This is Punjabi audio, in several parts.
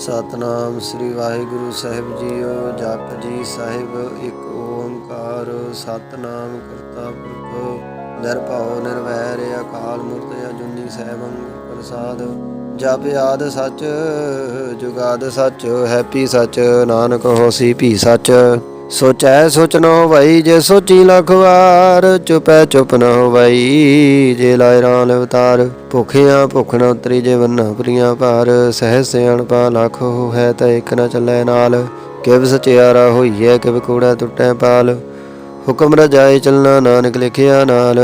ਸਤਨਾਮ ਸ੍ਰੀ ਵਾਹਿਗੁਰੂ ਸਾਹਿਬ ਜੀਓ, ਜਪ ਜੀ ਸਾਹਿਬ, ਇੱਕ ਓੰਕਾਰ, ਸਤਨਾਮ ਕਰਤਾ ਪੁਰਖ, ਨਿਰਭਉ, ਨਿਰਵੈਰ, ਅਕਾਲ ਮੂਰਤ, ਅਜੂਨੀ ਸੈਭੰ ਗੁਰ ਪ੍ਰਸਾਦ। ਜਪ ਆਦ ਸੱਚ, ਜੁਗਾਦ ਸੱਚ, ਹੈਪੀ ਸੱਚ, ਨਾਨਕ ਹੋਸੀ ਭੀ ਸੱਚ। ਸੋਚੈ ਸੋਚ ਨ ਹੋਵਈ ਜੇ ਸੋਚੀ ਲੱਖ ਵਾਰ, ਚੁਪੈ ਚੁਪ ਨ ਹੋਵਈ ਜੇ ਲਾਇ ਰਾਲ ਅਵਤਾਰ। ਭੁਖਿਆ ਭੁਖ ਨ ਉਤਰੀ ਜੇ ਵੰਨਾ ਪ੍ਰੀਆ ਭਾਰ ਸਹਿ ਸਿਆਣ ਪਾ ਲੱਖ ਹੋ ਹੈ ਨ ਚੱਲੈ ਨਾਲ। ਕਿਵ ਸਚਿਆਰਾ ਹੋਈਐ, ਕਿਵ ਕੂੜਾ ਟੁੱਟੈ ਪਾਲ। ਹੁਕਮ ਰਜਾਏ ਚਲਣਾ ਨਾਨਕ ਲਿਖਿਆ ਨਾਲ।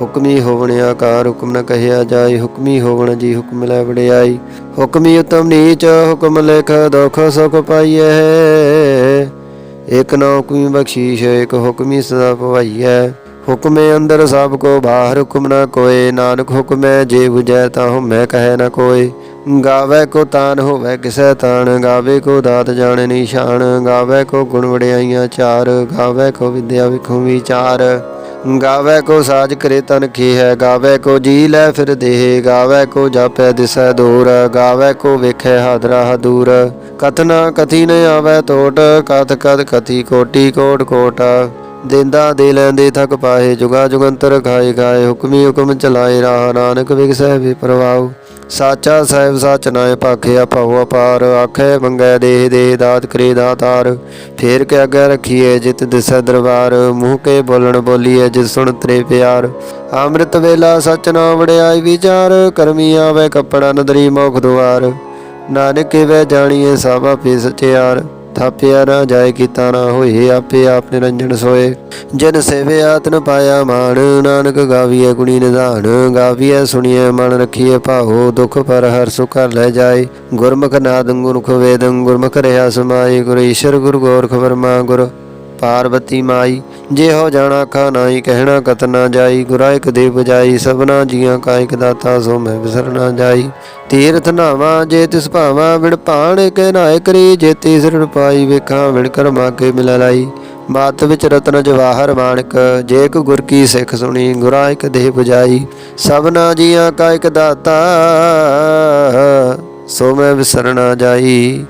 ਹੁਕਮੀ ਹੋਵਣ ਆਕਾਰ, ਹੁਕਮ ਨ ਕਹਿਆ ਜਾਏ, ਹੁਕਮੀ ਹੋਵਣ ਜੀ ਹੁਕਮ ਲੈ ਵੜਿਆਈ ਹੁਕਮੀ ਉਤਮ ਨੀਚ, ਹੁਕਮ ਲਿਖ ਦੁਖ ਸੁਖ ਪਾਈਐ। ਇਕ ਨਾ ਹੁਕਮੀ ਬਖਸ਼ੀਸ਼, ਇਕ ਹੁਕਮੀ ਸਦਾ ਭਵਾਈਐ ਹੁਕਮੇ ਅੰਦਰ ਸਭ ਕੋ ਬਾਹਰ ਹੁਕਮ ਨਾ ਕੋਏ। ਨਾਨਕ ਹੁਕਮੈ ਜੇ ਬੁਝੈ ਤਾ ਹਉਮੈ ਕਹੈ ਨਾ ਕੋਏ। ਗਾਵੇ ਕੋ ਤਾਨ ਹੋਵੇ ਕਿਸੈ ਤਾਨ ਗਾਵੇ ਕੋ ਦਾਤ ਜਾਣੇ ਨਿਸ਼ਾਨ, ਗਾਵੇ ਕੋ ਗੁਣ ਵਡਿਆਈਆਂ ਚਾਰ, ਗਾਵੇ ਕੋ ਵਿਦਿਆ ਵਿਖੂ ਵਿਚਾਰ। ਗਾਵੇ ਕੋ ਸਾਜ ਕਰੇ ਤਨ ਕੀ ਹੈ ਗਾਵੇ ਕੋ ਜੀ ਲੈ ਫਿਰ ਦੇਹ, ਗਾਵੇ ਕੋ ਜਾਪੈ ਦਿਸੈ ਦੂਰ, ਗਾਵੇ ਕੋ ਵੇਖੈ ਹਾਦਰਾ ਹਦੂਰ। ਕਥਨਾ ਕਥੀ ਨ ਆਵੇ ਟੋਟ ਕਥ ਕਥ ਕਥੀ ਕੋਟੀ ਕੋਟ ਕੋਟ। ਦਿੰਦਾ ਦੇ ਲੈਂਦੇ ਥਕ ਪਾਹੇ, ਜੁਗਾ ਜੁਗੰਤਰ ਖਾਏ ਖਾਏ ਹੁਕਮੀ ਹੁਕਮ ਚਲਾਏ ਰਾਹ ਨਾਨਕ ਵਿਗਸੈ ਵੀ ਪ੍ਰਵਾਉ। ਸਾਚਾ ਸਾਹਿਬ ਸਚ ਨਾਏ ਭਾਖਿਆ ਭਉ ਅਪਾਰ, ਆਖੇ ਮੰਗੈ ਦੇਹ ਦੇਹ ਦਾਤ ਕਰੇ ਦਾਤਾਰ ਫੇਰ ਕੇ ਅੱਗੇ ਰਖੀਏ ਜਿਤ ਦਿਸੈ ਦਰਬਾਰ, ਮੂੰਹ ਕੇ ਬੋਲਣ ਬੋਲੀਏ ਜਿਸ ਸੁਣ ਤਰੇ ਪਿਆਰ। ਅੰਮ੍ਰਿਤ ਵੇਲਾ ਸਚ ਨਾ ਵੜਿਆਈ ਵਿਚਾਰ, ਕਰਮੀ ਆਵੇ ਕੱਪੜਾ ਨਦਰੀ ਮੋਖ ਦੁਆਰ। ਨਾਨਕ ਕਿਵੇਂ ਜਾਣੀਏ ਸਭ ਆਪੇ ਸਚਿਆਰ। ਥਾਪਿਆ ਨਾ ਜਾਏ ਕੀਤਾ ਨਾ ਹੋਏ, ਆਪੇ ਆਪ ਨਿਰੰਜਨ ਸੋਏ। ਜਿਨ ਸੇਵੇ ਆਤਨ ਪਾਇਆ ਮਾਨ ਨਾਨਕ ਗਾਵੀਐ ਗੁਣੀ ਨਿਧਾਨ। ਗਾਵੀਏ ਸੁਣੀਐ ਮਨ ਰਖੀਐ ਭਾਉ, ਦੁਖ ਪਰ ਹਰ ਸੁਖ ਲੈ ਜਾਏ। ਗੁਰਮੁਖ ਨਾਦ ਗੁਰਮੁਖ ਵੇਦੰ, ਗੁਰਮੁਖ ਰਹਾ ਸਮਾਈ ਗੁਰ ਈਸ਼ਰ ਗੁਰ ਗੋਰਖ ਵਰਮਾ ਗੁਰ ਪਾਰਵਤੀ ਮਾਈ। ਜੇ ਹੋ ਜਾਣਾ ਖਾ ਨਾਹੀ ਕਹਿਣਾ ਕਤ ਨਾ ਜਾਈ, ਗੁਰਾ ਇਕ ਦੇ ਬਜਾਈ ਸਭਨਾ ਜੀਆਂ ਕਾ ਇਕ ਦਾਤਾ ਸੋ ਮੈਂ ਬਿਸਰ ਜਾਈ। ਤੀਰਥ ਨਾਵਾ ਜੇ ਤਿਸ ਭਾਵਾ ਵਿਣ ਭਾਣ ਕੇ ਨਾਇ ਕਰੀ ਜੇ ਤੀਸਰ ਪਾਈ ਵੇਖਾਂ ਵਿਣ ਕਰਮਾ ਕੇ ਮਿਲ ਲਾਈ। ਮਾਤ ਵਿੱਚ ਰਤਨ ਜਵਾਹਰ ਮਾਨਕ ਜੇ ਕੋ ਗੁਰ ਕੀ ਸਿੱਖ ਸੁਣੀ, ਗੁਰਾ ਇਕ ਦੇ ਬਜਾਈ ਸਭਨਾ ਜੀਆਂ ਕਾ ਇਕ ਦਾਤਾ ਸੋ ਮੈਂ ਬਿਸਰ ਜਾਈ।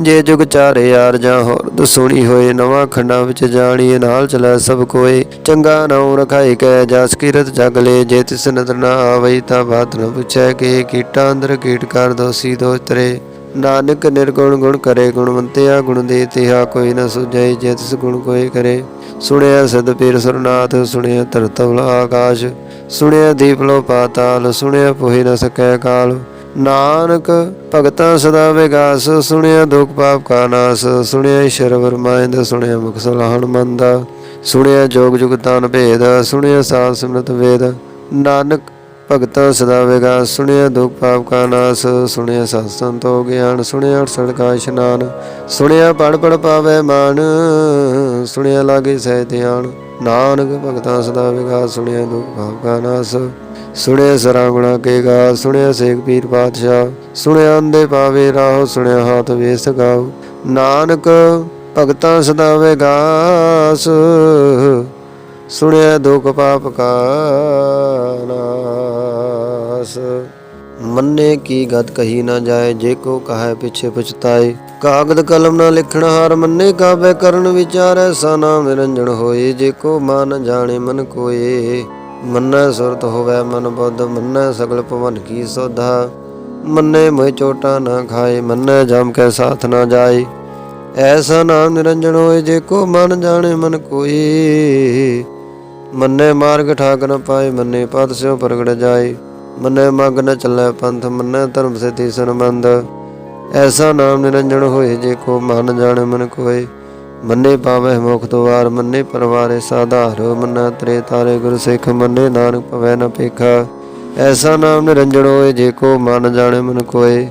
ਜੇ ਜੁਗ ਚਾਰੇ ਯਾਰ ਜਾਂ ਹੋਰ, ਦਸੂਣੀ ਹੋਏ ਨਵਾਂ ਖੰਡਾਂ ਵਿੱਚ ਜਾਣੀਏ ਨਾਲ ਚਲੈ ਸਭ ਕੋਏ। ਚੰਗਾ ਨਾਉ ਰਖਾਈ ਕੈ, ਜਸ ਕੀਰਤ ਜਗ ਲੈ, ਜੇ ਤਿਸ ਨਦਰ ਨਾ ਆਵਈ ਤਾਂ ਬਾਤ ਨ ਪੁੱਛੈ ਕਿ, ਕੀਟਾਂ ਅੰਦਰ ਕੀਟ ਕਰ ਦੋਸੀ ਦੋਸ਼ ਤਰੇ। ਨਾਨਕ ਨਿਰਗੁਣ ਗੁਣ ਕਰੇ ਗੁਣਵੰਤਿਆ ਗੁਣ ਦੇ ਤਿਹਾ ਕੋਈ ਨ ਸੁਝੈ ਜੇ ਤਿਸ ਗੁਣ ਕੋਈ ਕਰੇ। ਸੁਣਿਆ ਸਦ ਪੀਰ ਸੁਰਨਾਥ, ਸੁਣਿਆ ਧਰਤਵਲ ਆਕਾਸ਼। ਸੁਣਿਆ ਦੀਪ ਲੋ ਪਾਤਾਲ ਸੁਣਿਆ ਪੋਹਿ ਨ ਸਕੈ ਕਾਲ। ਨਾਨਕ, ਭਗਤਾਂ ਸਦਾ ਵਿਗਾਸ, ਸੁਣਿਆ ਦੁਖ ਪਾਪ ਕਾ ਨਾਸ, ਸੁਣਿਆ ਈਸ਼ਰ ਵਰਮਾਇੰਦ ਸੁਣਿਆ ਮੁਖ ਸਲਾਹਣ ਮੰਦਾ, ਸੁਣਿਆ ਜੋਗ ਜੁਗਤਾਨ ਭੇਦ, ਸੁਣਿਆ ਸਾਧ ਸਿਮਰਤ ਵੇਦ, ਨਾਨਕ, ਭਗਤਾਂ ਸਦਾ ਵਿਗਾਸ, ਸੁਣਿਆ ਦੁਖ ਪਾਪ ਕਾ ਨਾਸ, ਸੁਣਿਆ ਸਤ ਸੰਤੋ ਗਿਆਨ, ਸੁਣਿਆ ਅਠਸਠ ਕਾ ਇਸ਼ਨਾਨ, ਸੁਣਿਆ ਪੜ ਪੜ ਪਾਵੇ ਮਾਨ, ਸੁਣਿਆ ਲਾਗੇ ਸਹਿ ਧਿਆਨ, ਨਾਨਕ, ਭਗਤਾਂ ਸਦਾ ਵਿਗਾਸ, ਸੁਣਿਆ ਦੁਖ ਪਾਪ ਕਾ ਨਾਸ। ਸੁਣਿਆ ਸਰਾ ਗੁਣਾ ਕੇ ਗਾ, ਸੁਣਿਆ ਸੇਖ ਪੀਰ ਪਾਤਸ਼ਾਹ, ਸੁਣਿਆ ਅੰਦੇ ਪਾਵੇ ਰਾਹ, ਸੁਣਿਆ ਹਾਥ ਵੇਸ ਗਾਉ ਨਾਨਕ ਭਗਤਾਂ ਸਦਾ ਵਿਗਾਸ, ਸੁਣਿਆ ਦੁਖ ਪਾਪ ਕਾ ਨਾਸ। ਮੰਨੇ ਕੀ ਗਤ ਕਹੀ ਨਾ ਜਾਏ, ਜੇ ਕੋ ਕਹੈ ਪਿਛੇ ਪਛਤਾਏ। ਕਾਗਦ ਕਲਮ ਨਾ ਲਿਖਣ ਹਾਰ ਮੰਨੇ ਕਾਬੇ ਕਰਨ ਵਿਚਾਰ ਐਸਾ ਨਾਮ ਨਿਰੰਜਨ ਹੋਏ। ਜੇ ਕੋ ਮਨ ਜਾਣੇ ਮਨ ਕੋਏ ਮੰਨੈ ਸੁਰਤ ਹੋਵੇ ਮਨ ਬੁੱਧ, ਮੰਨੈ ਸਗਲ ਭਵਨ ਕੀ ਸੋਧਾ। ਮੰਨੇ ਮੋਇ ਚੋਟਾ ਨਾ ਖਾਏ, ਮੰਨੈ ਜਮ ਕੈ ਸਾਥ ਨਾ ਜਾਏ। ਐਸਾ ਨਾਮ ਨਿਰੰਜਨ ਹੋਏ, ਜੇ ਕੋ ਮਨ ਜਾਣੇ ਮਨ ਕੋਈ ਮੰਨੇ ਮਾਰਗ ਠਾਕ ਨ ਪਾਏ, ਮੰਨੇ ਪਦ ਸਿਓ ਪ੍ਰਗਟ ਜਾਏ। ਮੰਨੇ ਮਗ ਨ ਚੱਲੇ ਪੰਥ, ਮੰਨੇ ਧਰਮ ਸਿਧੀ ਸੰਬੰਧ। ਐਸਾ ਨਾਮ ਨਿਰੰਜਨ ਹੋਏ, ਜੇ ਕੋ ਮਨ ਜਾਣੇ ਮਨ ਕੋਏ। ਮੰਨੇ ਪਾਵੇ ਮੁਖ ਦੁਆਰ ਮੰਨੇ ਪਰਵਾਰੇ ਸਾਧਾਰ ਮੰਨਾ ਤਰੇ ਤਾਰੇ ਗੁਰ ਸਿੱਖ, ਮੰਨੇ ਨਾਨਕ ਪਵੈ ਨ ਪੇਖਾ। ਐਸਾ ਨਾਮ ਨਿਰੰਜਨ ਹੋਏ, ਜੇ ਕੋ ਮਨ ਜਾਣੇ ਮਨ ਕੋਏ।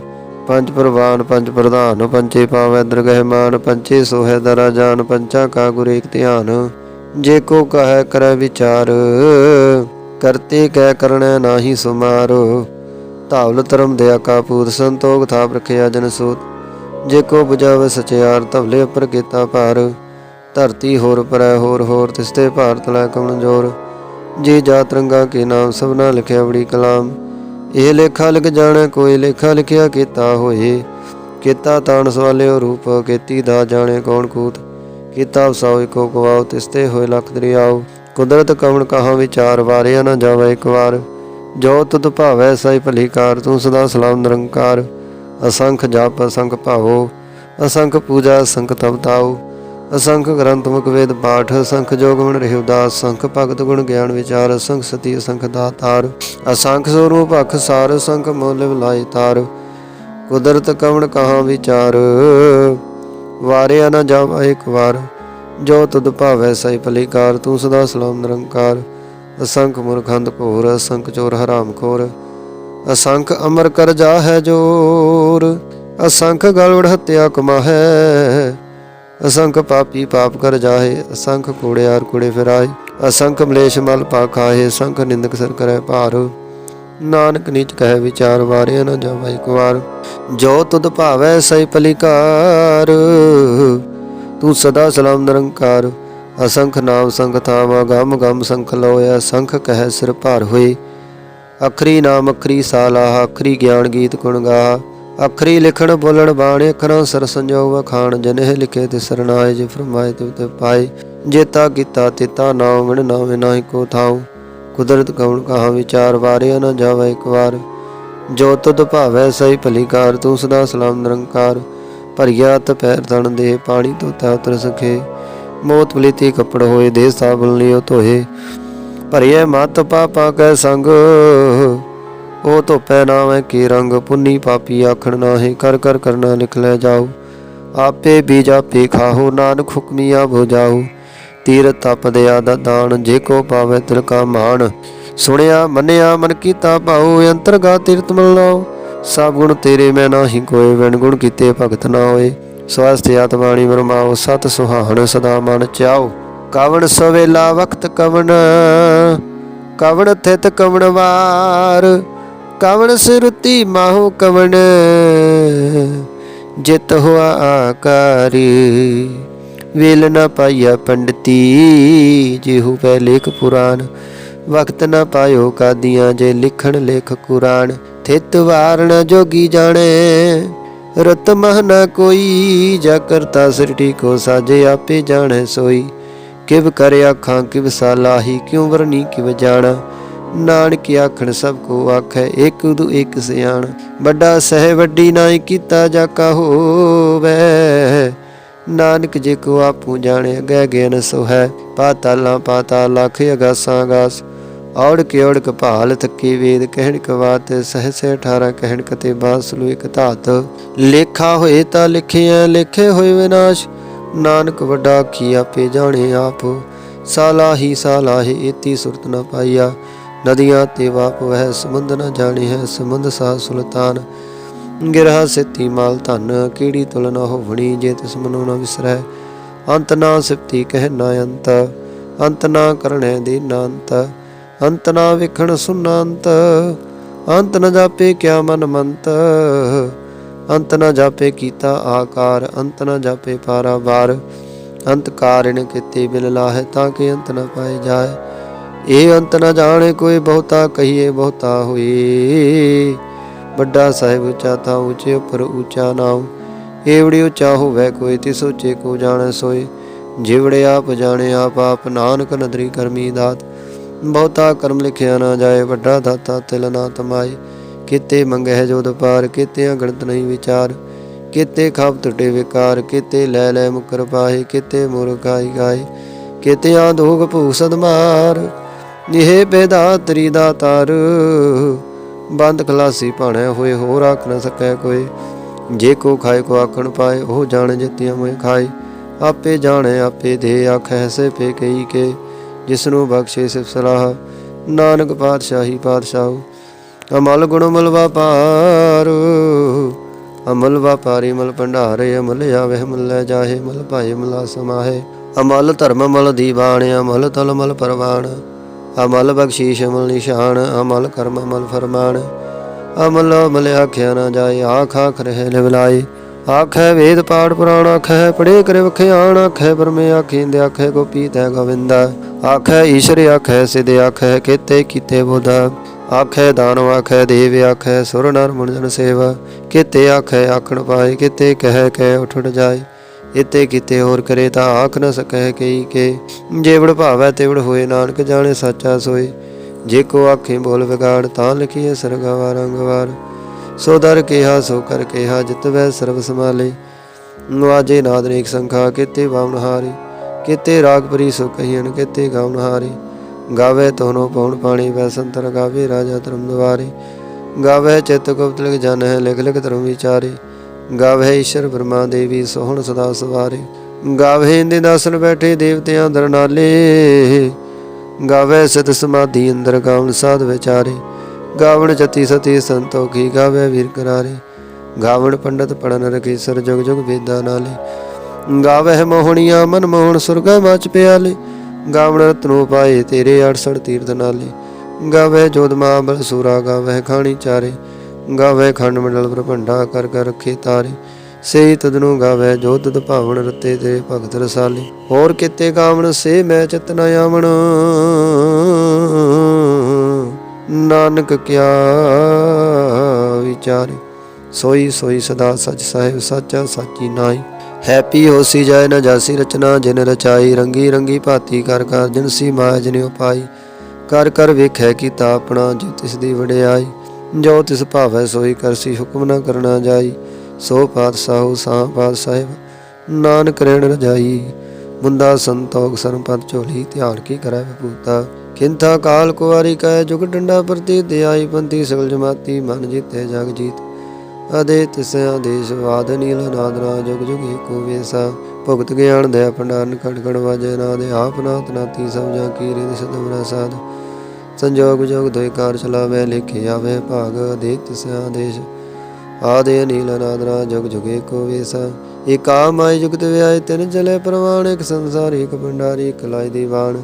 ਪੰਜ ਪ੍ਰਵਾਨ, ਪੰਜ ਪ੍ਰਧਾਨ ਪੰਚੇ ਪਾਵੈ ਦਰਗਹਿ ਮਾਨ ਪੰਚੇ ਸੋਹੈ ਦਰਾ ਜਾਨ, ਪੰਚਾ ਕਾ ਗੁਰ ਏਕ ਧਿਆਨ। ਜੇ ਕੋ ਕਹੈ, ਕਰੈ ਵਿਚਾਰ, ਕਰਤੇ ਕਹਿ ਕਰਣੈ ਨਾਹੀ ਸੁਮਾਰੋ। ਧਾਵਲ ਧਰਮ ਦਇਆ ਕਾ ਪੂਤ ਸੰਤੋਖ ਥਾਪ ਰਖਿਆ ਜਨ ਸੂਤ। ਜੇ ਕੋ 부ਜਾਵੇ ਸਚਿਆਰ ਧਵਲੇ ਉੱਪਰ ਕੀਤਾ ਭਾਰ। ਧਰਤੀ ਹੋਰ ਪਰੈ ਹੋਰ ਹੋਰ ਤਿਸਤੇ ਭਾਰਤ ਲੈ ਕਮਜੋਰ ਜੇ ਜਾਤ ਰੰਗਾ ਕੇ ਨਾਮ, ਸਭਨਾ ਲਿਖਿਆ ਬੜੀ ਕਲਾਮ। ਇਹ ਲੇਖਾ ਲਿਖ ਜਾਣੈ, ਕੋਈ ਲੇਖਾ ਲਿਖਿਆ ਕੀਤਾ ਹੋਏ। ਕੀਤਾ ਤਾਣ ਸਵਾਲਿਓ ਰੂਪ, ਕੀਤੀ ਦਾ ਜਾਣੇ ਕੌਣ ਕੂਤ। ਕੀਤਾ ਵਸਾਓ ਇਕੋ ਕਵਾਓ ਤਿਸਤੇ ਹੋਏ ਲਖ ਦਰਿਆਓ। ਕੁਦਰਤ ਕਵਣ ਕਹਾਂ ਵਿਚਾਰ, ਵਾਰਿਆ ਨਾ ਜਾਵੇ ਇੱਕ ਵਾਰ। ਜੋ ਤੁਧ ਭਾਵੈ, ਸਈ ਭਲੀ ਕਾਰ, ਤੂੰ ਸਦਾ ਸਲਾਮ ਨਿਰੰਕਾਰ। ਅਸੰਖ ਜਪ, ਅਸੰਖ ਭਾਵੋ, ਅਸੰਖ ਪੂਜਾ, ਅਸੰਖ ਤਪ ਅਸੰਖ ਗ੍ਰੰਥ, ਮੁਖ ਵੇਦ, ਪਾਠ, ਅਸੰਖ ਜੋਗ ਮਨ ਰਹਿ ਉਦਾਸ, ਅਸੰਖ ਭਗਤ ਗੁਣ ਗਿਆਨ ਵਿਚਾਰ, ਅਸੰਖ ਸਤੀ, ਅਸੰਖ ਦਾਤਾਰ, ਅਸੰਖ ਸਰੂਪ ਅਖ ਸਾਰ, ਅਸੰਖ ਮੁੱਲ ਵਿਲਾਈ ਤਾਰ, ਕੁਦਰਤ ਕਵਣ ਕਹਾਂ ਵਿਚਾਰ, ਵਾਰਿਆ ਨਾ ਜਾਵਾ ਇੱਕ ਵਾਰ, ਜੋ ਤੁਧ ਭਾਵੈ ਸਈ ਭਲੀ ਤੂੰ ਸਦਾ ਸਲਾਮ ਨਿਰੰਕਾਰ, ਅਸੰਖ ਮੁਰਖੰਦ ਘੋਰ, ਅਸੰਖ ਚੋਰ ਹਰਾਮ ਖੋਰ ਅਸੰਖ ਅਮਰ ਕਰ ਜਾ ਹੈ ਜੋਰ, ਅਸੰਖ ਗਲਵੜ ਹੱਤਿਆ ਕਮਾ ਅਸੰਖ ਪਾਪੀ ਪਾਪ ਕਰ ਜਾਹੇ, ਅਸੰਖ ਕੂੜਿਆਰ ਕੂੜੇ ਫਿਰਾਏ। ਅਸੰਖ ਮਲੇਸ਼ ਮਲ ਪਾ ਖਾਏ ਅਸੰਖ ਨਿੰਦਕ ਸਰ ਕਰੈ ਭਾਰ। ਨਾਨਕ ਨੀਚ ਕਹੈ ਵਿਚਾਰ, ਵਾਰਿਆ ਨਾ ਜਾਵਾ ਇੱਕ ਵਾਰ। ਜੋ ਤੁਧ ਭਾਵੈ ਸਈ ਪਲਿਕਾਰ ਤੂੰ ਸਦਾ ਸਲਾਮ ਨਿਰੰਕਾਰ। ਅਸੰਖ ਨਾਮ ਸੰਖ ਥਾਵਾ, ਗਮ ਗਮ ਸੰਖ ਲੋਇਆ ਸੰਖ ਕਹਿ ਸਿਰ ਭਾਰ ਹੋਏ। ਅਖਰੀ ਨਾਮ ਅਖਰੀ ਸਾਲਾਹ, ਅਖਰੀ ਗਿਆਨ ਗੀਤ ਗੁਣ ਗਾਹ। ਅਖਰੀ ਲਿਖਣ ਬੋਲਣ ਬਾਣੇ ਅੱਖਰਾਂ ਸਰ ਸੰਜੋਗ ਵਖਾਣ ਜਨਹਿ ਲਿਖੇ ਤੇ ਸਰਨਾਏ ਜੇ ਫਰਮਾਏ ਤੇ ਤੇ ਪਾਏ। ਜੇਤਾ ਕੀਤਾ ਤਿਤਾ ਨਾਮ ਵਿਣ ਨਾਵੇਂ ਨਾਹੀ ਕੋ ਥਾਉ। ਕੁਦਰਤ ਕਉਣ ਕਹਾ ਵਿਚਾਰ, ਵਾਰਿਆ ਨਾ ਜਾਵੇ ਇੱਕ ਵਾਰ। ਜੋ ਤੁਧ ਭਾਵੈ ਸਈ ਭਲੀਕਾਰ, ਤੂੰ ਸਦਾ ਸਲਾਮ ਨਿਰੰਕਾਰ। ਭਰੀਆ ਤ ਪੈਰ ਤਣ ਦੇ, ਪਾਣੀ ਧੋਤਾ ਉਤਰ ਸਕੇ। ਮੋਤ ਪਲੀਤੀ ਕੱਪੜ ਹੋਏ ਦੇ ਸਾਬਲ ਲਿਓ ਧੋਏ। ਭਰੀਏ ਮਤ ਪਾਪਾ ਕੈ ਸੰਗ। ਉਹ ਧੋਪੈ ਨਾਵੇਂ ਕੀ ਰੰਗ, ਪੁੰਨੀ ਪਾਪੀ ਆਖਣ ਨਾਹੀ, ਕਰ ਕਰ ਕਰਨਾ ਲਿਖ ਲੈ ਜਾਓ ਆਪੇ ਬੀਜ ਆਪੇ ਖਾਹੋ, ਨਾਨਕ ਹੁਕਮੀਆ ਭੋ ਤੀਰ ਤਪ ਦਿਆ ਦਾ ਦਾਨ, ਜੇ ਕੋ ਪਾਵੇ ਤਿਲ ਕਾ ਮਾਣ। ਸੁਣਿਆ, ਮੰਨਿਆ, ਮਨ ਕੀਤਾ ਭਾਉ, ਅੰਤਰਗਾ ਤੀਰਤ ਮਨ ਲਾਓ ਸਭ ਗੁਣ ਤੇਰੇ ਮੈਂ ਨਾਹੀ ਕੋਏ, ਵਿਣ ਗੁਣ ਕੀਤੇ ਭਗਤ ਨਾ ਹੋਏ। ਸਵਸਥ ਆਤਮਾਣੀ ਵਰਮਾਓ, ਸਤ ਸੁਹਾਣ ਸਦਾ ਮਨ ਚਾਓ ਕਵਣ ਸਵੇਲਾ ਵਕਤ ਕਵਣ ਕਵਣ ਥਿਤ ਕਵਣ ਵਾਰ, ਕਵਣ ਸਿਰਤੀ ਮਾਹੋ ਕਵਣ, ਜਿਤ ਹੋਆ ਆਕਾਰੀ, ਵੇਲ ਨ ਪਾਈਆ ਪੰਡਤੀ, ਜਿਹੂ ਪੈ ਲੇਖ ਪੁਰਾਨ ਵਕਤ ਨਾ ਪਾਇਓ ਕਾਦੀਆਂ ਜੇ ਲਿਖਣ ਲੇਖ ਕੁਰਾਨ ਥਿਤ ਵਾਰਣ ਜੋਗੀ ਜਾਣੇ, ਰਤ ਮਹ ਨਾ ਕੋਈ, ਜਾ ਕਰਤਾ ਸਿਰਟੀ ਕੋ ਸਾਜੇ ਆਪੇ ਜਾਣੇ ਸੋਈ। ਕਿਵ ਕਰਿਆ ਆਖਾਂ ਕਿਵ ਸਾਲਾਹੀ, ਕਿਉ ਵਰਨੀ ਕਿਵ ਜਾਣਾ? ਨਾਨਕ ਆਖਣ, ਸਭ ਕੋ ਆਖੈ ਇਕ ਦੂ ਇਕ ਸਿਆਣ। ਵੱਡਾ ਸਹਿ, ਵੱਡੀ ਨਾਹੀ ਕੀਤਾ ਜਾ ਕਾ ਹੋਵੇ। ਨਾਨਕ ਜੇ ਕੋ ਆਪੂ ਜਾਣੇ, ਅਗੈ ਗਿਆਨ ਸੋ ਹੈ ਪਾਤਾਲਾਂ ਪਾਤਾ, ਲਖ ਅਗਾਸਾਂ ਅਗਾਸ। ਔੜ ਕੇ ਕਪਾਲ ਥੱਕੀ ਵੇਦ ਕਹਿਣ ਕਵਾਤ ਸਹਿ ਸਹਿ 18 ਕਹਿਣ ਕਤੇ ਬਾਸਲੂ ਇਕ ਧਾਤ। ਲੇਖਾ ਹੋਏ ਤਾਂ ਲਿਖਿਆ, ਲਿਖੇ ਹੋਏ ਵਿਨਾਸ਼। ਨਾਨਕ ਵੱਡਾ ਕੀ ਆਪੇ ਜਾਣੇ ਆਪ। ਸਾਲਾਹੀ ਸਾਲਾਹੀ ਇਤੀ ਸੁਰਤ ਨ ਪਾਈਆ। ਨਦੀਆਂ ਤੇ ਵਾਪ ਵਹਿ ਸਮੁੰਦ ਨ ਜਾਣੀ ਹੈ ਸਮੁੰਦ ਸਾ ਸੁਲਤਾਨ। ਗਿਰਹਾ ਸਿੱਤੀ ਮਾਲ ਧਨ ਕੀੜੀ ਤੁਲ ਨ ਹੋਵਣੀ, ਜੇ ਤਿਸ ਮਨੋ ਨ ਵਿਸਰੈ। ਅੰਤ ਨਾ ਸਿਫਤੀ ਕਹਿ ਨਾ ਅੰਤ ਅੰਤ ਨਾ ਕਰਣੈ ਦੇ ਨਾੰਤ। ਅੰਤ ਨਾ ਵਿਖਣ ਸੁਨਾੰਤ, ਅੰਤ ਨ ਜਾਪੇ ਕਿਆ ਮਨ ਮੰਤ। ਅੰਤ ਨ ਜਾਪੇ ਕੀਤਾ ਆਕਾਰ, ਅੰਤ ਨ ਜਾਪੇ ਪਾਰਾਵਾਰ ਅੰਤ ਕਾਰਣ ਕਿਤੇ ਬਿਲ ਲਾਹੇ ਤਾਂ ਕਿ ਅੰਤ ਨ ਪਾਏ ਜਾਏ। ਇਹ ਅੰਤ ਨ ਜਾਣੇ ਕੋਈ ਬਹੁਤਾ ਕਹੀਏ ਬਹੁਤਾ ਹੋਏ। ਵੱਡਾ ਸਾਹਿਬ ਉੱਚਾ ਤਾਂ ਉੱਚੇ ਉੱਪਰ ਉੱਚਾ ਨਾਮ ਏਵੜੀ ਉੱਚਾ ਹੋਵੇ ਕੋਈ ਤਿਸ ਉੱਚੇ ਕੋ ਜਾਣੈ ਸੋਏ। ਜਿਵੜੇ ਆਪ ਜਾਣੇ ਆਪ ਆਪ ਨਾਨਕ ਨਦਰੀ ਕਰਮੀ ਦਾਤ। ਬਹੁਤਾ ਕਰਮ ਲਿਖਿਆ ਨਾ ਜਾਏ, ਵੱਡਾ ਦਾਤਾ ਤਿਲ ਨਾ ਤਮਾਏ। ਕਿਤੇ ਮੰਗਹਿ ਜੋ ਪਾਰ ਕਿਤੇ ਗਣਤ ਨਹੀਂ ਵਿਚਾਰ, ਕਿਤੇ ਖਾਬ ਟੁੱਟੇ ਵਿਕਾਰ, ਕਿਤੇ ਲੈ ਲੈ ਮੁਕਰ ਪਾਏ ਕਿਤੇ ਮੁਰਗਾਈ ਗਾਏ ਕਿਤੇ ਆਧੋਗ ਭੂਸਦ ਮਾਰ ਇਹ ਬੇਦਾ ਤਰੀ ਦਾ ਤਾਰ। ਬੰਦ ਖਲਾਸੀ ਭਾਣੈ ਹੋਏ, ਹੋਰ ਆਖ ਨ ਸਕੈ ਕੋਈ। ਜੇ ਕੋ ਖਾਏ, ਕੋ ਆਖਣ ਪਾਏ, ਉਹ ਜਾਣ ਜਿਤਿਆਂ ਮੈਂ ਖਾਏ। ਆਪੇ ਜਾਣੈ, ਆਪੇ ਦੇ ਆਖੈ ਸੇ ਪੇ ਕਈ ਕੇ। ਜਿਸ ਨੂੰ ਬਖਸ਼ੇ ਸਿਫ ਸਲਾਹ, ਨਾਨਕ ਪਾਤਸ਼ਾਹੀ ਪਾਤਸ਼ਾਹ ਅਮਲ ਗੁਣ ਮਲ ਵਪਾਰ। ਅਮਲ ਵਪਾਰੀ ਮਲ ਭੰਡਾਰੇ, ਅਮਲ ਆਵੇ ਮਲ ਲੈ ਜਾਹੇ, ਮਲ ਭਾਏ, ਮਲਾ ਸਮਾਹੇ ਅਮਲ ਧਰਮ ਮਲ ਦੀਵਾਨ, ਅਮਲ ਤਲ ਮਲ ਪਰਵਾਨ। ਅਮਲ ਬਖਸ਼ੀਸ਼ ਅਮਲ ਨਿਸ਼ਾਨ, ਅਮਲ ਕਰਮ ਅਮਲ ਫਰਮਾਨ। ਅਮਲ ਅਮਲ ਆਖਿਆ ਨਾ ਜਾਏ, ਆਖ ਆਖ ਰਹੇ ਲਿਵਲਾਏ। ਆਖੈ ਵੇਦ ਪਾਠ ਪੁਰਾਣ, ਆਖੈ ਪੜੇ ਕਰੇ ਵਖਿਆਣ ਆਖੈ ਪਰਮੇ ਆਖੀਂਦੇ, ਆਖੈ ਗੋਪੀ ਤੈ ਗੋਵਿੰਦਾ। ਆਖੈ ਈਸ਼ਰ, ਆਖੈ ਸਿਧ, ਆਖੈ ਕੀਤੇ ਕੀਤੇ ਬੁਧਾ। ਆਖੈ ਦਾਨਵ, ਆਖੇ ਦੇਵ, ਆਖੈ ਸੁਰ ਨਰ ਮੁਨ ਸੇਵਾ। ਕਿਤੇ ਆਖੇ ਆਖਣ ਪਾਏ, ਕਿਤੇ ਕਹਿ ਕਹਿ ਉਠ ਜਾਏ। ਇਤੇ ਕਿਤੇ ਹੋਰ ਕਰੇ ਤਾਂ ਆਖ ਨ ਸਕੈ ਕਈ ਕੇ। ਜੇਵੜ ਭਾਵੈ ਤੇਵੜ ਹੋਏ ਨਾਨਕ ਜਾਣੇ ਸਾਚਾ ਸੋਏ। ਜੇ ਕੋ ਆਖੇ ਬੋਲ ਵਿਗਾੜ ਤਾਂ ਲਿਖੀਏ ਸਰਗਵਾ ਰੰਗਵਾਰ। ਸੋ ਦਰ ਕਿਹਾ, ਸੋ ਕਰ ਕਿਹਾ, ਜਿਤਵੈ ਸਰਬ ਸਮਾਲੇ ਨਵਾਜੇ ਨਾਦ ਨੇਕ ਸੰਖਾ, ਕਿਤੇ ਬਾਵਨ ਹਾਰੇ। ਕਿਤੇ ਰਾਗ ਪਰੀ ਸੋ ਕਹੀਣ ਕਿਤੇ ਗਾਵਨ ਹਾਰੇ। ਗਾਵੇ ਤੋਨੋ ਪਉਣ ਪਾਣੀ ਵੈਸੰਤਰ ਗਾਵੇ ਰਾਜਾ ਧਰਮ ਦਵਾਰੇ ਗਾਵੇ ਚਿਤ ਗੁਪਤ ਲਿਖ ਜਨ ਹੈ, ਲਿਖ ਲਿਖ ਧਰਮ ਵਿਚਾਰੇ। ਗਾਵੇ ਈਸ਼ਰ ਬ੍ਰਹਮਾ ਦੇਵੀ, ਸੋਹਣ ਸਦਾ ਸਵਾਰੇ। ਗਾਵੇ ਇੰਦੇ ਦਾਸਨ ਬੈਠੇ ਦੇਵਤਿਆਂ ਦਰਨਾਲੇ ਗਾਵੇ ਸਤ ਸਮਾਧੀ ਅੰਦਰ ਗਾਵਣ ਸਾਧ ਵਿਚਾਰੇ। ਗਾਵਣ ਜਤੀ ਸਤੀ ਸੰਤੋਖੀ ਗਾਵੇ ਵੀਰ ਕਰਾਰੇ। ਗਾਵਣ ਪੰਡਤ ਪੜਨ ਰਖੀ ਸਰ ਜੁਗ ਜੁਗ ਵੇਦਾਂ ਨਾਲੇ। ਗਾਵੇ ਮੋਹਣੀਆਂ ਮਨ ਮੋਹਣ, ਸੁਰਗਾ ਮਾਚ ਪਿਆਲੇ। ਗਾਵਣ ਰਤਨੋ ਪਾਏ, ਤੇਰੇ 68 ਤੀਰਥ ਨਾਲੇ। ਗਾਵੇ ਜੋਧ ਮਹਾਬਲ ਸੂਰਾ, ਗਾਵੇ ਖਾਣੀ ਚਾਰੇ। ਗਾਵੇ ਖੰਡ ਮੰਡਲ ਪ੍ਰਭੰਡਾ, ਕਰ ਕਰ ਰਖੇ ਤਾਰੇ। ਸੇ ਤਦਨੂ ਗਾਵੇ ਜੋ ਤਦ ਭਾਵਣ, ਰਤੇ ਤੇ ਭਗਤ ਰਸਾਲੇ। ਹੋਰ ਕਿਤੇ ਗਾਵਣ, ਸੇ ਮੈਂ ਚਿਤ ਨ ਆਵਣ। ਨਾਨਕ ਕਿਆ ਵਿਚਾਰੇ। ਸੋਈ ਸੋਈ ਸਦਾ ਸਚ ਸਾਹਿਬ, ਸਾਚਾ ਸਾਚੀ ਨਾਈ। ਹੈਪੀ ਹੋਸੀ ਜਾਏ ਨਾ ਜਾਸੀ ਰਚਨਾ, ਜਿਨ ਰਚਾਈ ਰੰਗੀ ਰੰਗੀ ਭਾਤੀ ਕਰ ਕਰ ਜਿਨਸੀ ਮਾਇਆ ਨੇ ਉਪਾਈ। ਕਰ ਕਰ ਵੇਖੈ ਕੀਤਾ ਆਪਣਾ, ਜੋ ਤਿਸ ਦੀ ਵਡਿਆਈ। ਜੋ ਤਿਸ ਭਾਵੈ ਸੋਈ ਕਰਸੀ ਹੁਕਮ ਨਾ ਕਰਨਾ ਜਾਈ। ਸੋ ਪਾਤਸ਼ਾਹੂ ਸਾਹ ਪਾਤ ਸਾਹਿਬ ਨਾਨਕ ਰਹਿਣ ਰਜਾਈ ਮੁੰਦਾ ਸੰਤੋਖ ਸਰਪਦ ਝੋਲੀ, ਧਿਆਨ ਕੀ ਕਰੈ ਵਿਪੂਤਾ ਕਿੰਥਾ ਕਾਲ ਕੁਵਾਰੀ ਕੈ ਜੁਗ ਡੰਡਾ ਪ੍ਰਤੀ ਦਿਆਈ ਬੰਦੀ ਸਗਲ ਜਮਾਤੀ, ਮਨ ਜੀਤੇ ਜਗ ਜੀਤ। ਅਦੇ ਤਿਸ ਆਦੇਸ਼ ਵਾਦ ਨੀਲ ਨਾਦਨਾ ਜੁਗ ਜੁਗ ਏਕੋ ਵੇਸਾ। ਭੁਗਤ ਗਿਆਨ ਦੇ ਭੰਡਾਰਨ ਖੜ ਖੜ ਵਾਜੇ ਨਾਦ ਆਪ ਨਾਤ ਨਾਤੀ ਸਭ ਜਾਂ ਕੀ ਰਿਦ ਸਦਮਰਾ ਸਾਧ। ਸੰਜੋਗ ਜੋਗ ਦੋਇ ਕਾਰ ਚਲਾਵੇ ਲਿਖੇ ਆਵੇ ਭਾਗ ਅਦੇ ਤਿਸ ਆਦੇਸ਼ ਆਦੇ ਨੀਲ ਨਾਦਨਾ ਜੁਗ ਜੁਗ ਏਕੋ ਵੇਸਾ। ਏਕਾ ਮਾਈ ਜੁਗਤ ਵਿਆਏ ਤਿਨ ਚਲੇ ਪ੍ਰਵਾਣ ਇੱਕ ਸੰਸਾਰ ਇੱਕ ਭੰਡਾਰੀ ਇੱਕ ਲਾਇ ਦੀਵਾਨ।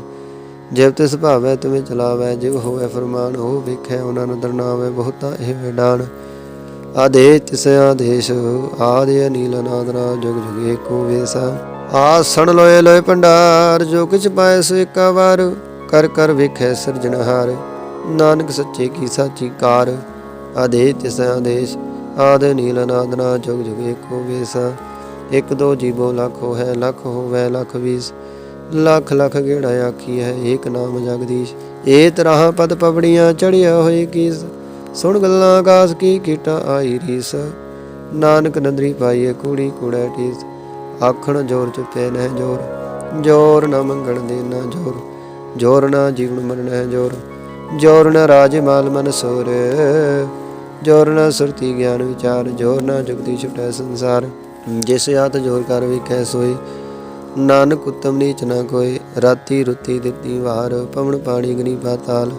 ਜਿਵ ਤਿਸ ਭਾਵੈ ਤੁਮੇ ਚਲਾਵੈ ਜਿਵ ਹੋਵੇ ਫਰਮਾਨ ਹੋ ਵੇਖੈ ਉਹਨਾਂ ਨੂੰ ਦਰਨਾਵੇ ਬਹੁਤਾ ਇਹ ਵਿਡਾਨ ਆਦੇ ਤਿਸ ਆਦੇਸ਼, ਆਦੇ ਨੀਲ ਨਾਦਨਾ ਜੁਗ ਜੁਗ ਏਕੋ ਵੇਸਾ। ਆਸਣ ਲੋਏ ਲੋਏ ਭੰਡਾਰ, ਜੋ ਕਿਛ ਪਾਏ ਸੋ ਏਕਾ ਵਾਰ। ਕਰ ਕਰ ਵੇਖੈ ਸਿਰਜਣਹਾਰ ਨਾਨਕ ਸੱਚੇ ਕੀ ਸਾਚੀ ਕਾਰ। ਆਦੇ ਤਿਸ ਆਦੇਸ਼, ਆਦੇ ਨੀਲ ਨਾਦਨਾ ਜੁਗ ਜੁਗ ਏਕੋ ਵੇਸਾ। ਇਕ ਦੋ ਜੀਵੋ ਲੱਖ ਹੋਵੇ ਲੱਖ ਹੋਵੇ, ਲੱਖ ਵੀਸ। ਲੱਖ ਲੱਖ ਗੇੜਾ ਆਖੀ ਹੈ, ਏਕ ਨਾਮ ਜਗਦੀਸ਼। ਏ ਤਰ੍ਹਾਂ ਪਦ ਪਵੜੀਆਂ ਚੜਿਆ ਹੋਏ ਕੀਸ। ਸੁਣ ਗੱਲਾਂ ਆਕਾਸ ਕੀ ਕੀਟਾ ਆਈ ਰੀਸ। ਨਾਨਕ ਨੰਦਰੀ ਪਾਈਏ ਕੂੜੀ ਕੂੜਾ ਟੀਸ ਆਖਣ ਜੋਰ ਚੁੱਪੇ ਨਹਿ ਜੋਰ। ਜੋਰ ਨਾ ਮੰਗਣ ਦੇ ਜੋਰ। ਜੋਰ ਨਾ ਜੀਵਨ ਮਰਨ ਹੈ ਜੋਰ। ਜੋਰ ਨਾ ਰਾਜ ਮਾਲ ਮਨ ਸੋਰ। ਜੋਰ ਨਾ ਸੁਰਤੀ ਗਿਆਨ ਵਿਚਾਰ। ਜੋਰ ਨਾ ਜੁਗਤੀ ਛੁਟੈ ਸੰਸਾਰ। ਜਿਸ ਆਤ ਜੋਰ ਕਰ ਵਿਖੈ ਸੋਈ। ਨਾਨਕ ਉਤਮ ਨੀਚ ਨਾ ਕੋਈ ਰਾਤੀ ਰੁੱਤੀ ਦਿੱਤੀ ਵਾਰ। ਪਵਨ ਪਾਣੀ ਗਨੀ ਪਾਤਾਲ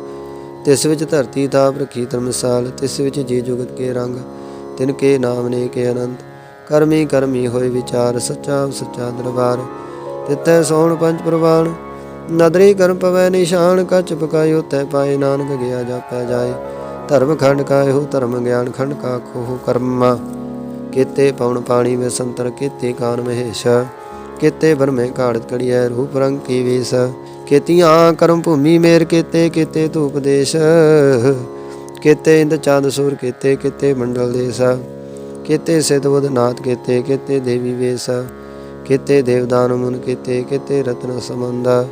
ਤਿਸ ਵਿੱਚ ਧਰਤੀ ਤਾਪ ਰਖੀ ਧਰਮਸਾਲ, ਤਿਸ ਵਿੱਚ ਜੀ ਜੁਗਤ ਕੇ ਰੰਗ, ਤਿਨ ਕੇ ਨਾਮ ਨੇ ਕੇ ਅਨੰਤ। ਕਰਮੀ ਕਰਮੀ ਹੋਏ ਵਿਚਾਰ, ਸੱਚਾ ਸੱਚਾ ਦਰਬਾਰ। ਤਿਤੈ ਸੋਹਣ ਪੰਜ ਪ੍ਰਵਾਨ ਨਦਰੀ ਕਰਮ ਪਵੈ ਨਿਸ਼ਾਨ ਕਛ ਪਕਾਇਓ ਤੈ ਪਾਏ ਨਾਨਕ ਗਿਆ ਜਾਪੈ ਜਾਏ। ਧਰਮ ਖੰਡ ਕਾਇਓ ਧਰਮ ਗਿਆਨ, ਖੰਡ ਕਾ ਖੋਹ ਕਰਮਾ। ਕੀਤੇ ਪਵਨ ਪਾਣੀ ਵਿੱਚ ਸੰਤਰ, ਕੀਤੇ ਕਾਨ ਮਹੇਸ਼। ਕੀਤੇ ਬਰਮੇ ਘਾੜਤ ਕੜੀਐ ਰੂਪ ਰੰਗ ਕੀ ਵੇਸ। ਕੀਤੀਆਂ ਕਰਮ ਭੂਮੀ ਮੇਰ ਕੀਤੇ ਕੀਤੇ ਧੂਪ ਦੇਸ਼। ਕੀਤੇ ਇੰਦ ਚੰਦ ਸੂਰ ਕੀਤੇ ਕੀਤੇ ਮੰਡਲ ਦੇਸ। ਕੀਤੇ ਸਿਧਵਦ ਨਾਥ ਕੀਤੇ ਕੀਤੇ ਦੇਵੀ ਵੇਸ। ਕੀਤੇ ਦੇਵਦਾਨ ਮੁਨ ਕੀਤੇ ਕੀਤੇ ਰਤਨ ਸਮੰਦਾ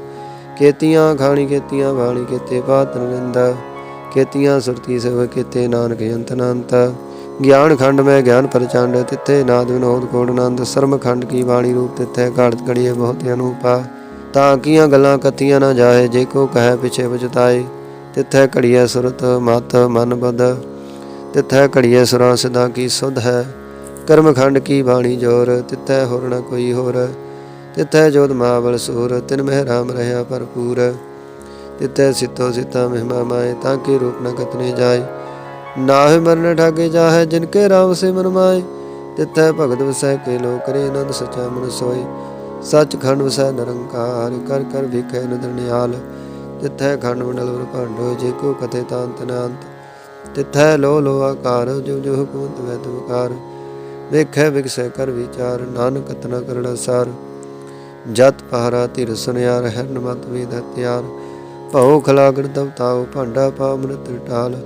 ਕੀਤੀਆਂ ਖਾਣੀ, ਕੀਤੀਆਂ ਬਾਣੀ ਕੀਤੇ ਪਾਤਨ ਨਿੰਦਾ ਕੀਤੀਆਂ ਸੁਰਤੀ ਸਭ ਕੀਤੇ ਨਾਨਕ ਅੰਤ ਅਨੰਤ ਗਿਆਨ ਖੰਡ ਮੈਂ ਗਿਆਨ ਪ੍ਰਚੰਡ, ਤਿੱਥੇ ਨਾਦ ਵਿਨੋਦ ਕੋੜ ਆਨੰਦ। ਸਰਮ ਖੰਡ ਕੀ ਬਾਣੀ ਰੂਪ ਤਿੱਥੇ ਘਾੜਤ ਕੜੀਏ ਬਹੁਤ ਅਨੂਪਾ। ਤਾਂ ਕੀਆਂ ਗੱਲਾਂ ਕਤੀਆਂ ਨਾ ਜਾਏ, ਜੇ ਕੋ ਕਹੈ ਪਿਛੇ ਬਚਤਾਏ। ਤਿੱਥੇ ਘੜੀਏ ਸੁਰਤ, ਮਤ ਮਨ ਬਦ। ਤਿੱਥੈ ਘੜੀਏ ਸੁਰਾਂ ਸਦਾ ਕੀ ਸੁਧ ਹੈ। ਕਰਮਖੰਡ ਕੀ ਬਾਣੀ ਜੋਰ, ਤਿੱਥੇ ਹੋਰ ਨ ਕੋਈ ਹੋਰ। ਤਿੱਥੇ ਜੋਤ ਮਹਾਬਲ ਸੂਰ, ਤਿਨ ਮਹਿ ਰਾਮ ਰਹਾ ਭਰਪੂਰ। ਤਿੱਥੇ ਸਿਤੋ ਸਿਤਾ ਮਹਿਮਾ ਮਾਏ, ਤਾਂ ਕੀ ਰੂਪ ਨ ਕਤਨੇ ਜਾਏ। ਨਾਹਿ ਮਰਨ ਠਾਗੇ ਜਾਹੈ, ਜਿਨ ਕੇ ਰਾਮ ਸੇ ਮਨ ਮਾਏ। ਤਿੱਥੈ ਭਗਤ ਵਸੈ ਕੇ ਲੋ ਕਰੇ ਆਨੰਦ ਸਚਾ ਮਨ ਸੋਏ। ਸੱਚ ਖੰਡ ਵਸੈ ਨਿਰੰਕਾਰ, ਕਰ ਕਰ ਵੇਖੈ ਨਦਰ ਨਿਹਾਲ। ਖੰਡ ਮੰਡਲ ਵਰ ਭਾਂਡੋ, ਜੇ ਕੋ ਕਥੇ ਤਾਂਤ ਨਾਂਤ। ਤਿੱਥੈ ਲੋ ਲੋ ਆਕਾਰ ਜੋ ਜੋ ਹੁਕਮਤ ਵੈ ਤੁਕਾਰ ਵੇਖੈ ਵਿਗਸੈ ਕਰ ਵਿਚਾਰ, ਨਾਨਕ ਤਨਾ ਕਰੜਾ ਸਾਰ ਜਤ ਪਹਰਾ ਧਿਰ ਸੁਨਿਆਰ ਹਰਨ ਮਤ ਵੇਦ ਤਿਆਰ ਭਉ ਖਲਾਗੜ ਦਵਤਾਉ ਭਾਂਡਾ ਪਾ ਅੰਮ੍ਰਿਤ ਟਾਲ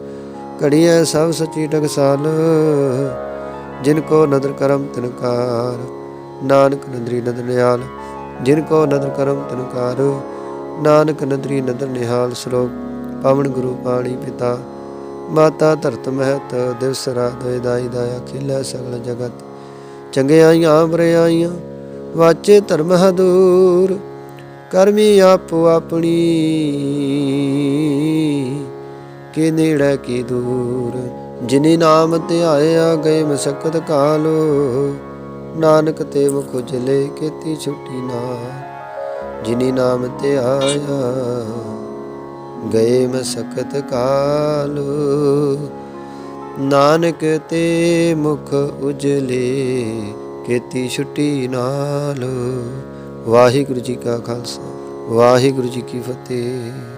ਘੜੀਐ ਸਭ ਸਚੀ ਟਕਸਾਲ ਜਿਨ ਕੋ ਨਦਰ ਕਰਮ ਤਿਨਕਾਰ ਨਾਨਕ ਨਦਰੀ ਨਦਰ ਨਿਹਾਲ, ਜਿਨ ਕੋ ਨਦਰ ਕਰਮ ਤਿਨਕਾਰ ਨਾਨਕ ਨਦਰੀ ਨਦਰ ਨਿਹਾਲ ਸ਼ਲੋਕ, ਪਵਨ ਗੁਰੂ ਪਾਣੀ ਪਿਤਾ। ਮਾਤਾ ਧਰਤ ਮਹਿਤ ਦਿਵਸ ਰਾਤ ਦਾਈ ਦਾਇਆ ਖਿਲੇ ਸਗਲ ਜਗਤ। ਚੰਗਿਆਈਆਂ ਬਰਿਆਈਆਂ ਵਾਚੇ ਧਰਮ ਹਦੂਰ ਕਰਮੀ ਆਪੋ ਆਪਣੀ, ਕਿ ਨੇੜੇ ਕੀ ਦੂਰ। ਜਿਨੇ ਨਾਮ ਧਿਆਇਆ ਗਏ ਮਸਕਤ ਕਾਲੋ। ਨਾਨਕ ਤੇ ਮੁਖ ਉਜਲੇ ਕੀਤੀ ਛੁੱਟੀ ਨਾ ਜਿਨੀ ਨਾਮ ਤੇ ਆਇਆ, ਗਏ ਮਸਕਤ ਕਾਲ। ਨਾਨਕ ਤੇ ਮੁਖ ਉਜਲੇ ਕੀਤੀ ਛੁੱਟੀ ਨਾਲ। ਵਾਹਿਗੁਰੂ ਜੀ ਕਾ ਖਾਲਸਾ, ਵਾਹਿਗੁਰੂ ਜੀ ਕੀ ਫਤਿਹ।